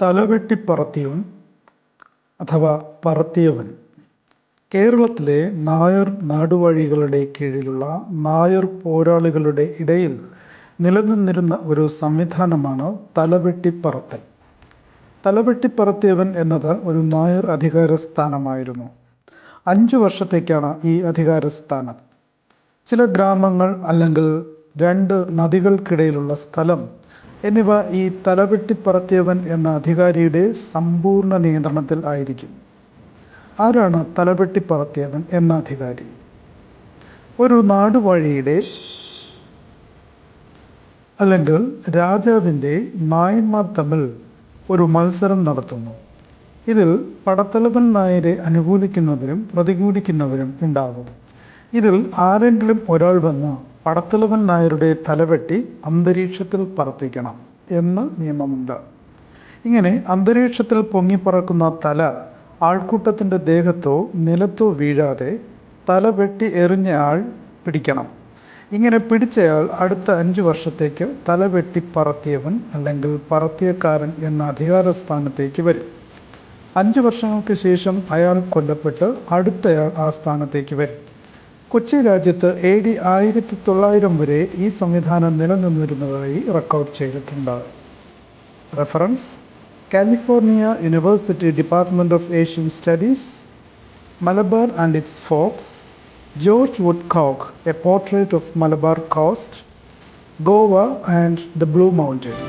തലവെട്ടിപ്പറത്തിയവൻ അഥവാ പറത്തിയവൻ. കേരളത്തിലെ നായർ നാടുവാഴികളുടെ കീഴിലുള്ള നായർ പോരാളികളുടെ ഇടയിൽ നിലനിന്നിരുന്ന ഒരു സംവിധാനമാണ് തലവെട്ടിപ്പറത്തൽ. തലവെട്ടിപ്പറത്തിയവൻ എന്നത് ഒരു നായർ അധികാര സ്ഥാനമായിരുന്നു അഞ്ചു വർഷത്തേക്കാണ് ഈ അധികാര സ്ഥാനം ചില ഗ്രാമങ്ങൾ അല്ലെങ്കിൽ രണ്ട് നദികൾക്കിടയിലുള്ള സ്ഥലം എന്നിവ ഈ തലവെട്ടിപ്പറത്തിയവൻ എന്ന അധികാരിയുടെ സമ്പൂർണ നിയന്ത്രണത്തിൽ ആയിരിക്കും. ആരാണ് തലവെട്ടിപ്പറത്തിയവൻ എന്ന അധികാരി? ഒരു നാടുവാഴിയുടെ അല്ലെങ്കിൽ രാജാവിന്റെ നായന്മാർ തമ്മിൽ ഒരു മത്സരം നടത്തുന്നു. ഇതിൽ പടത്തലവൻ നായരെ അനുകൂലിക്കുന്നവരും പ്രതികൂലിക്കുന്നവരും ഉണ്ടാകും. ഇതിൽ ആരെങ്കിലും ഒരാൾ വന്ന് പടത്തലവൻ നായരുടെ തലവെട്ടി അന്തരീക്ഷത്തിൽ പറപ്പിക്കണം എന്ന് നിയമമുണ്ട്. ഇങ്ങനെ അന്തരീക്ഷത്തിൽ പൊങ്ങിപ്പറക്കുന്ന തല ആൾക്കൂട്ടത്തിന്റെ ദേഹത്തോ നിലത്തോ വീഴാതെ തല വെട്ടി എറിഞ്ഞ ആൾ പിടിക്കണം. ഇങ്ങനെ പിടിച്ചയാൾ അടുത്ത അഞ്ച് വർഷത്തേക്ക് തല വെട്ടി പറത്തിയവൻ അല്ലെങ്കിൽ പറത്തിയക്കാരൻ എന്ന അധികാര സ്ഥാനത്തേക്ക് വരും. അഞ്ച് വർഷങ്ങൾക്ക് ശേഷം അയാൾ കൊല്ലപ്പെട്ട് അടുത്തയാൾ ആ സ്ഥാനത്തേക്ക് വരും. കൊച്ചി രാജ്യത്ത് എ ഡി ആയിരത്തി തൊള്ളായിരം വരെ ഈ സംവിധാനം നിലനിന്നിരുന്നതായി റെക്കോർഡ് ചെയ്തിട്ടുണ്ട്. Reference California university department of Asian studies Malabar and its folks George Woodcock a portrait of Malabar coast Goa and the blue mountains.